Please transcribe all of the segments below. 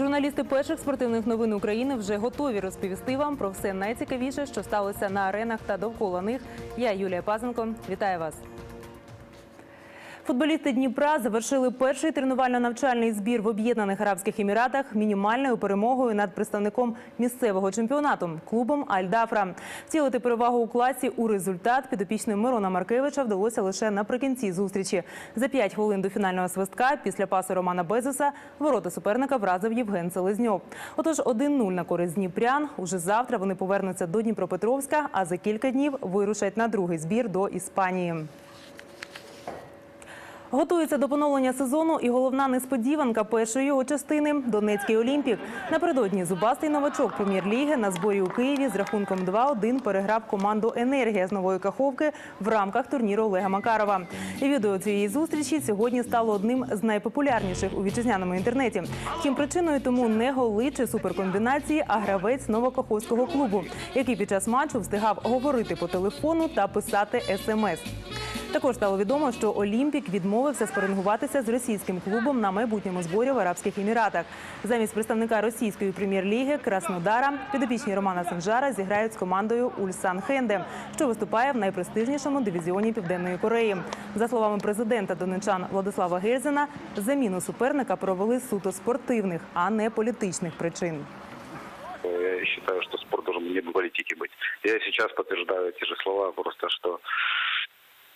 Журналісти перших спортивних новин України вже готові розповісти вам про все найцікавіше, що сталося на аренах та довкола них. Я Юлія Пазенко. Вітаю вас. Футболісти Дніпра завершили перший тренувально-навчальний збір в Об'єднаних Арабських Еміратах мінімальною перемогою над представником місцевого чемпіонату клубом Аль-Дафра. Втілити перевагу у класі у результат підопічним Мирона Маркевича вдалося лише наприкінці зустрічі. За 5 хвилин до фінального свистка після пасу Романа Безуса ворота суперника вразив Євген Селезньов. Отож, 1-0 на користь Дніпрян. Уже завтра вони повернуться до Дніпропетровська, а за кілька днів вирушать на другий збір до Іспанії. Готується до поновлення сезону і головна несподіванка першої його частини Донецький Олімпік. Напередодні зубастий новачок прем'єр-ліги на зборі у Києві з рахунком 2-1 переграв команду Енергія з нової каховки в рамках турніру Олега Макарова. І відео цієї зустрічі сьогодні стало одним з найпопулярніших у вітчизняному інтернеті. Втім, причиною тому не голи чи суперкомбінації, а гравець новокаховського клубу, який під час матчу встигав говорити по телефону та писати смс. Також стало відомо, що Олімпік відмовився спарингуватися з російським клубом на майбутньому зборі в Арабських Еміратах. Замість представника російської прем'єр-ліги Краснодара підопічні Романа Санжара зіграють з командою Ульсан Хенде, що виступає в найпрестижнішому дивізіоні Південної Кореї. За словами президента донечан Владислава Гельзена, заміну суперника провели суто спортивних, а не політичних причин. Я считаю, что спорт должен не политики быть. Я сейчас подтверждаю те же слова, просто что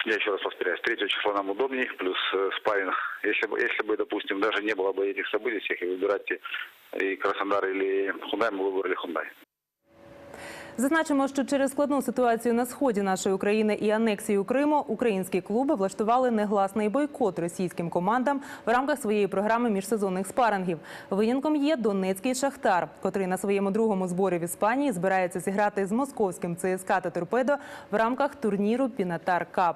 я еще раз повторяю, с третьего числа нам удобнее, плюс э, спарринг. Если бы, если бы, допустим, даже не было бы этих событий всех, и выбирать и Краснодар или Хундай, мы бы выбрали Хундай. Зазначимо, що через складну ситуацію на сході нашої України і анексію Криму українські клуби влаштували негласний бойкот російським командам в рамках своєї програми міжсезонних спарингів. Винятком є Донецький Шахтар, котрий на своєму другому зборі в Іспанії збирається зіграти з московським ЦСКА та Торпедо в рамках турніру Пінатар Кап.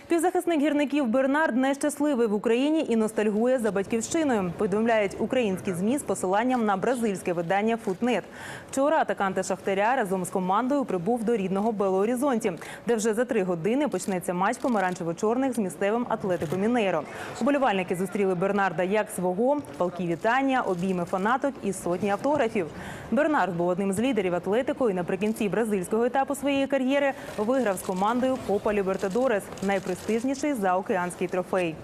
Півзахисник гірників Бернард нещасливий в Україні і ностальгує за батьківщиною. Повідомляють українські змі з посиланням на бразильське видання Футнет. Вчора атаканти Шахтаря разом з командою прибув до рідного Белоорізонті, де вже за три години почнеться матч помаранчево-чорних з місцевим Атлетико Мінейро. Уболівальники зустріли Бернарда як свого, палки вітання, обійми фанаток і сотні автографів. Бернард був одним з лідерів Атлетико і наприкінці бразильського етапу своєї кар'єри виграв з командою Копа Лібертадорес, найпрестижніший заокеанський трофей.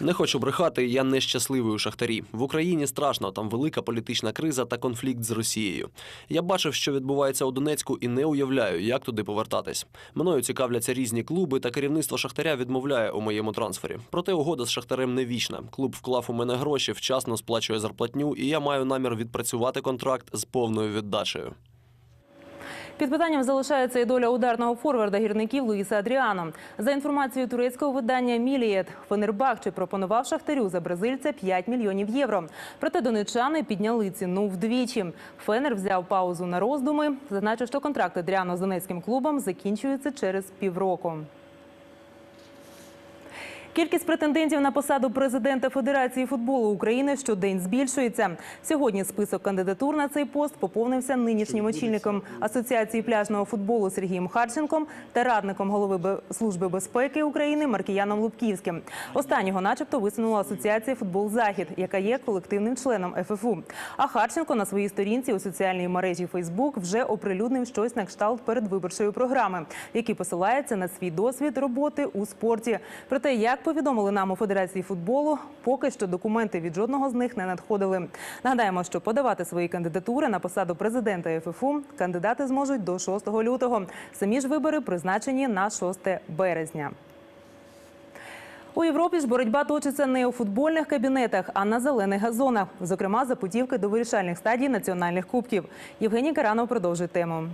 Не хочу брехати, я нещасливий у шахтарі. В Україні страшно, там велика політична криза та конфлікт з Росією. Я бачив, що відбувається у Донецьку, і не уявляю, як туди повертатись. Мною цікавляться різні клуби, та керівництво шахтаря відмовляє у моєму трансфері. Проте угода з шахтарем не вічна. Клуб вклав у мене гроші, вчасно сплачує зарплатню, і я маю намір відпрацювати контракт з повною віддачею. Під питанням залишається і доля ударного форварда гірників Луїса Адріано. За інформацією турецького видання Мілієт, Фенербахче пропонував Шахтарю за бразильця 5 мільйонів євро. Проте донечани підняли ціну вдвічі. Фенер взяв паузу на роздуми, зазначив, що контракт Адріано з донецьким клубом закінчується через півроку. Кількість претендентів на посаду президента Федерації футболу України щодень збільшується. Сьогодні список кандидатур на цей пост поповнився нинішнім очільником Асоціації пляжного футболу Сергієм Харченком та радником голови Служби безпеки України Маркіяном Лубківським. Останнього, начебто, висунула Асоціація футбол Захід, яка є колективним членом ФФУ. А Харченко на своїй сторінці у соціальній мережі Фейсбук вже оприлюднив щось на кшталт передвиборчої програми, який посилається на свій досвід роботи у спорті. Проте, як повідомили нам у Федерації футболу, поки що документи від жодного з них не надходили. Нагадаємо, що подавати свої кандидатури на посаду президента ФФУ кандидати зможуть до 6 лютого. Самі ж вибори призначені на 6 березня. У Європі ж боротьба точиться не у футбольних кабінетах, а на зелених газонах, зокрема за путівки до вирішальних стадій національних кубків. Євгеній Каранов продовжує тему.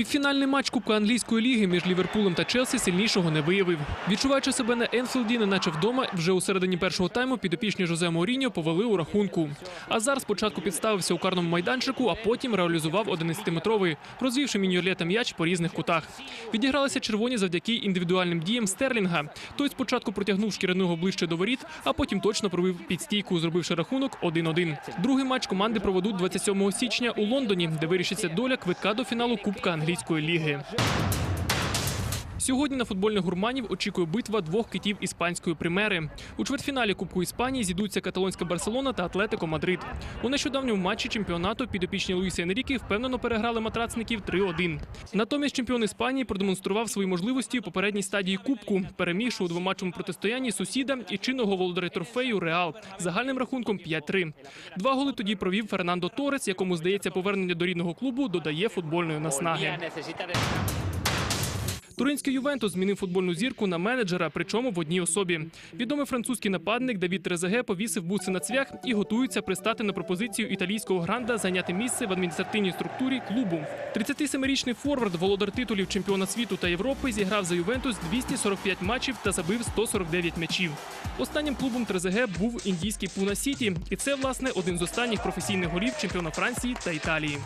Півфінальний матч Кубка англійської ліги між Ліверпулем та Челсі сильнішого не виявив. Відчуваючи себе на Енфілді, неначе вдома, вже у середині першого тайму підопічні Жозе Моріньо повели у рахунку. Азар спочатку підставився у карному майданчику, а потім реалізував 11-метровий, розвівши міньолета м'яч по різних кутах. Відігралися червоні завдяки індивідуальним діям Стерлінга. Той спочатку протягнув шкіряного ближче до воріт, а потім точно пробив під стійку, зробивши рахунок 1-1. Другий матч команди проведуть 27 січня у Лондоні, де вирішиться доля квитка до фіналу Кубка англійської ліги. Сьогодні на футбольних гурманів очікує битва двох китів іспанської примери. У чвертьфіналі Кубку Іспанії зійдуться каталонська Барселона та Атлетико Мадрид. У нещодавньому матчі чемпіонату підопічні Луїса Енріки впевнено переграли матрацників 3-1. Натомість чемпіон Іспанії продемонстрував свої можливості у попередній стадії Кубку, перемігши у двоматчому протистоянні сусіда і чинного володаря трофею Реал загальним рахунком 5-3. Два голи тоді провів Фернандо Торес, якому здається повернення до рідного клубу додає футбольної наснаги. Туринський Ювентус змінив футбольну зірку на менеджера, причому в одній особі. Відомий французький нападник Давід Трезеге повісив буси на цвях і готується пристати на пропозицію італійського гранда зайняти місце в адміністративній структурі клубу. 37-річний форвард, володар титулів чемпіона світу та Європи, зіграв за Ювентус 245 матчів та забив 149 м'ячів. Останнім клубом Трезеге був індійський Пуна Сіті, і це власне один з останніх професійних голів чемпіона Франції та Італії.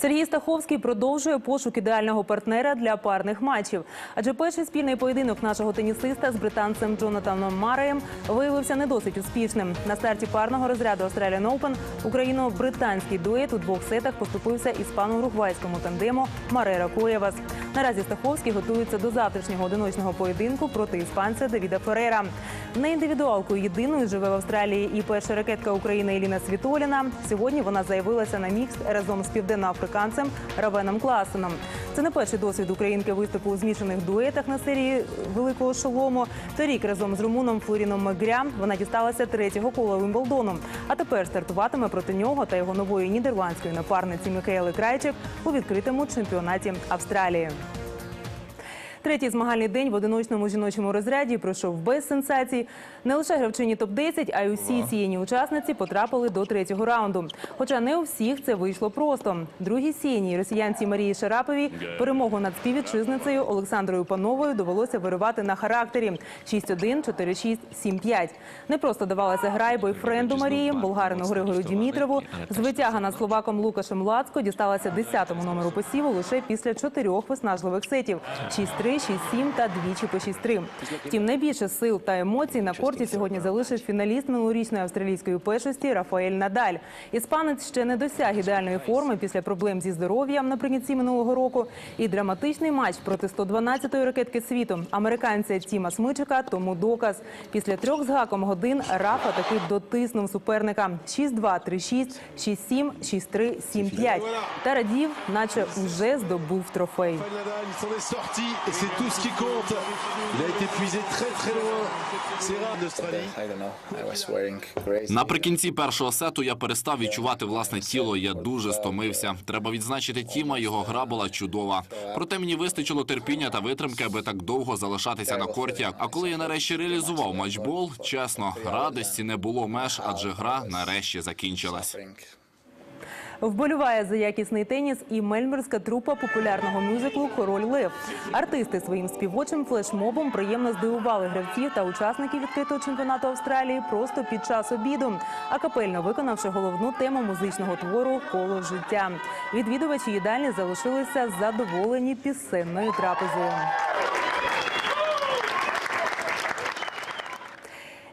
Сергій Стаховський продовжує пошук ідеального партнера для парних матчів. Адже перший спільний поєдинок нашого тенісиста з британцем Джонатаном Мареєм виявився не досить успішним. На старті парного розряду Australian Open україно-британський дует у двох сетах поступився іспано-уругвайському тандему Марера Коєвас. Наразі Стаховський готується до завтрашнього одиночного поєдинку проти іспанця Давіда Ферера. Не індивідуалкою єдиною живе в Австралії і перша ракетка України Еліна Світоліна. Сьогодні вона заявилася на мікс разом з південноафриканцем Равеном Класеном. Це не перший досвід українки виступу у змішаних дуетах на серії великого шолому. Торік разом з румуном Флоріном Мегря вона дісталася третього кола Вимблдону. А тепер стартуватиме проти нього та його нової нідерландської напарниці Микаели Крайчик у відкритому чемпіонаті Австралії. Третій змагальний день в одиночному жіночому розряді пройшов без сенсацій. Не лише гравчині топ-10, а й усі сіяні учасниці потрапили до третього раунду. Хоча не у всіх це вийшло просто. Другій сіяній росіянці Марії Шараповій перемогу над співвітчизницею Олександрою Пановою довелося виривати на характері 6-1, 4-6, 7-5. Не просто давалася гра й бойфренду Марії, болгарину Григорю Дімітрову. Звитяга над словаком Лукашем Лацко дісталася 10-му номеру посіву лише після чотирьох виснажливих сетів – 6-3, 6-7 та двічі по 6-3. Втім, найбільше сил та емоцій на корті сьогодні залишив фіналіст минулорічної австралійської першості Рафаель Надаль. Іспанець ще не досяг ідеальної форми після проблем зі здоров'ям наприкінці минулого року. І драматичний матч проти 112-ї ракетки світу американця Тіма Смичика тому доказ. Після трьох з гаком годин Рафа таки дотиснув суперника 6-2, 3-6, 6-7, 6-3, 7-5. Та радів, наче уже здобув трофей. C'est tout ce qui compte. Il a été épuisé très très loin. C'est rare d'Australie. Наприкінці першого сету я перестав відчувати власне тіло. Я дуже стомився. Треба відзначити Тіма. Його гра була чудова. Проте мені вистачило терпіння та витримки, аби так довго залишатися на корті. А коли я нарешті реалізував матчбол, чесно, радості не було меж, адже гра нарешті закінчилась. Вболіває за якісний теніс і мельбурнська трупа популярного мюзиклу Король Лев. Артисти своїм співочим флешмобом приємно здивували гравців та учасників відкритого чемпіонату Австралії просто під час обіду, а капельно виконавши головну тему музичного твору Коло життя. Відвідувачі їдальні залишилися задоволені пісенною трапезою.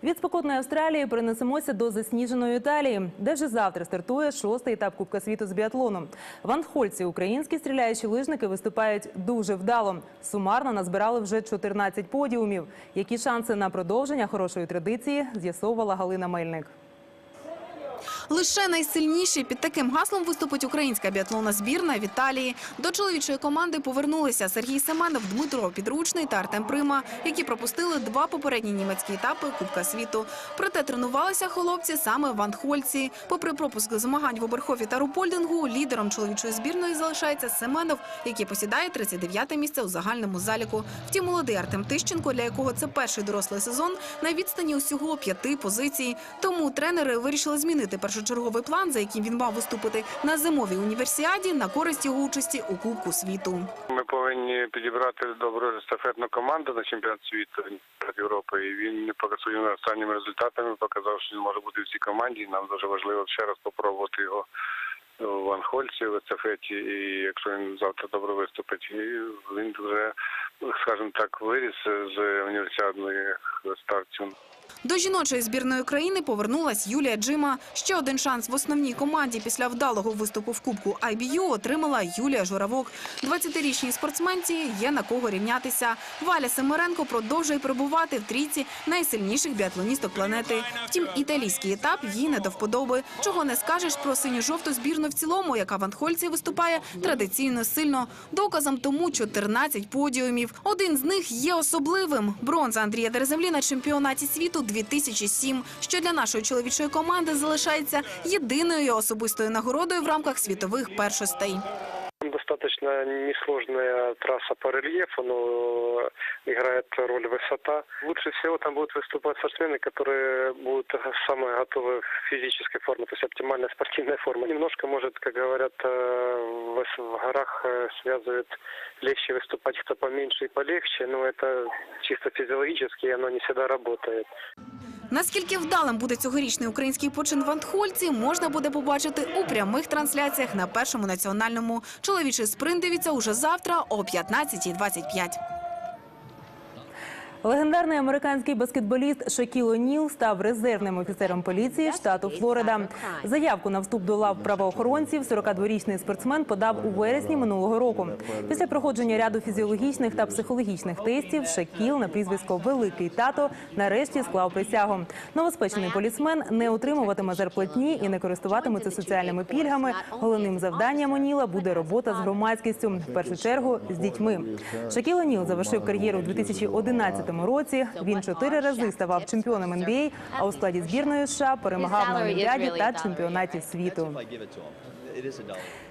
Від спекотної Австралії перенесемося до засніженої Італії, де вже завтра стартує шостий етап Кубка світу з біатлону. В Анхольці українські стріляючі лижники виступають дуже вдало. Сумарно назбирали вже 14 подіумів. Які шанси на продовження хорошої традиції з'ясовувала Галина Мельник. Лише найсильніші під таким гаслом виступить українська біатлонна збірна в Італії. До чоловічої команди повернулися Сергій Семенов, Дмитро Підручний та Артем Прима, які пропустили два попередні німецькі етапи Кубка світу. Проте тренувалися хлопці саме в Антхольці. Попри пропуск змагань в Оберхофі та Рупольдингу, лідером чоловічої збірної залишається Семенов, який посідає 39-те місце у загальному заліку. Втім, молодий Артем Тищенко, для якого це перший дорослий сезон, на відстані усього п'яти позицій. Тому тренери вирішили змінити першочерговий план, за яким він мав виступити на зимовій універсіаді на користь його участі у Кубку світу. Ми повинні підібрати добру естафетну команду на чемпіонат світу Європи. І він поки своїми останніми результатами показав, що він може бути в цій команді. Нам дуже важливо ще раз спробувати його в Анхольці в естафеті. І якщо він завтра добре виступить, він вже, скажімо так, виріс з універсіадної стартів. До жіночої збірної України повернулась Юлія Джима. Ще один шанс в основній команді після вдалого виступу в Кубку IBU отримала Юлія Журавок. 20-річній спортсменці є на кого рівнятися. Валя Семеренко продовжує перебувати в трійці найсильніших біатлоністок планети. Втім, італійський етап їй не до вподоби. Чого не скажеш про синьо-жовту збірну в цілому, яка в Анхольці виступає традиційно сильно. Доказом тому 14 подіумів. Один з них є особливим. Бронза Андрія Дереземлі на чемпіонаті світу 2007, що для нашої чоловічої команди залишається єдиною особистою нагородою в рамках світових першостей. Там достаточно несложная трасса по рельефу, но играет роль высота. Лучше всего там будут выступать спортсмены, которые будут самые готовы в физической форме, то есть оптимальная спортивная форма. Немножко, может, как говорят, э, в, в горах э, связывает легче выступать кто поменьше и полегче, но это чисто физиологически, и оно не всегда работает. Наскільки вдалим буде цьогорічний український почин в Антхольці, можна буде побачити у прямих трансляціях на першому національному. Чоловічий спринт дивіться уже завтра о 15.25. Легендарний американський баскетболіст Шакіл О'Ніл став резервним офіцером поліції штату Флорида. Заявку на вступ до лав правоохоронців 42-річний спортсмен подав у вересні минулого року. Після проходження ряду фізіологічних та психологічних тестів Шакіл на прізвисько Великий тато нарешті склав присягу. Новоспечений полісмен не отримуватиме зарплатні і не користуватиметься соціальними пільгами. Головним завданням О'Ніла буде робота з громадськістю, в першу чергу з дітьми. Шакіл О'Ніл завершив кар'єру у 2011 році. Він чотири рази ставав чемпіоном НБА, а у складі збірної США перемагав на Олімпіаді та чемпіонаті світу.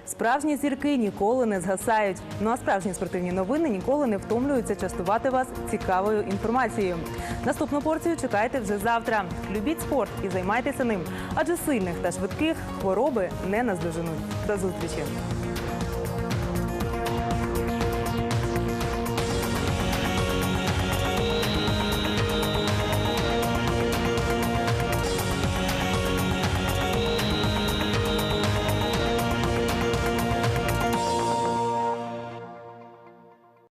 Справжні зірки ніколи не згасають. Ну а справжні спортивні новини ніколи не втомлюються частувати вас цікавою інформацією. Наступну порцію чекайте вже завтра. Любіть спорт і займайтеся ним, адже сильних та швидких хвороби не наздоженуть. До зустрічі.